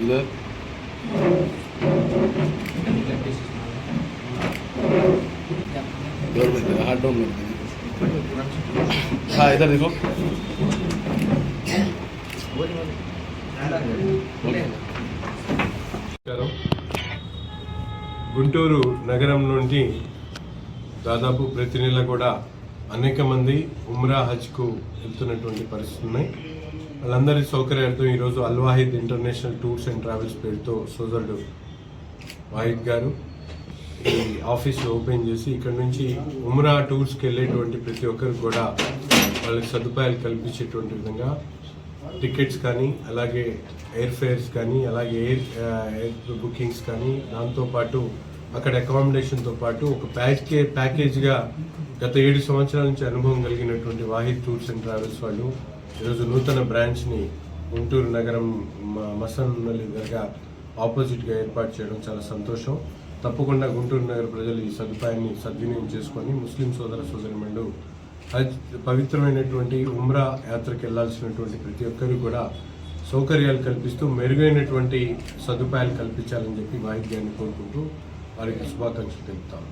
इधर इधर में दे, हाथ डाउन कर दीजिए हाँ इधर देखो నమస్కారం గుంటూరు నగరం నుండి దాదాపు ప్రతి నెల కూడా అనేక మంది ఉమ్రా హజ్కు వెళ్తున్నటువంటి పరిస్థితులు ఉన్నాయి. వాళ్ళందరి సౌకర్యార్థం ఈరోజు Alwahid international tours and travels పేరుతో సోదరుడు వాహిద్ గారు ఈ ఆఫీస్ ఓపెన్ చేసి ఇక్కడ నుంచి ఉమ్రా టూర్స్కి వెళ్ళేటువంటి ప్రతి ఒక్కరికి కూడా వాళ్ళకి సదుపాయాలు కల్పించేటువంటి విధంగా టికెట్స్ కానీ అలాగే ఎయిర్ ఫేర్స్ కానీ అలాగే ఎయిర్ ఎయిర్ బుకింగ్స్ కానీ దాంతోపాటు అక్కడ అకామిడేషన్తో పాటు ఒక ప్యాకే ప్యాకేజ్గా గత ఏడు సంవత్సరాల నుంచి అనుభవం కలిగినటువంటి వాహిద్ టూర్స్ అండ్ ట్రావెల్స్ వాళ్ళు ఈరోజు నూతన బ్రాంచ్ని గుంటూరు నగరం మ- దగ్గర ఆపోజిట్గా ఏర్పాటు చేయడం చాలా సంతోషం. తప్పకుండా గుంటూరు నగర ప్రజలు ఈ సదుపాయాన్ని సద్వినియోగం చేసుకొని ముస్లిం సోదర సోదరిమండు హజ్ పవిత్రమైనటువంటి ఉమ్రా యాత్రకు వెళ్ళాల్సినటువంటి ప్రతి ఒక్కరు కూడా సౌకర్యాలు కల్పిస్తూ మెరుగైనటువంటి సదుపాయాలు కల్పించాలని చెప్పి వాయిద్యాన్ని కోరుకుంటూ వారికి శుభాకాంక్షలు తెలుపుతాం.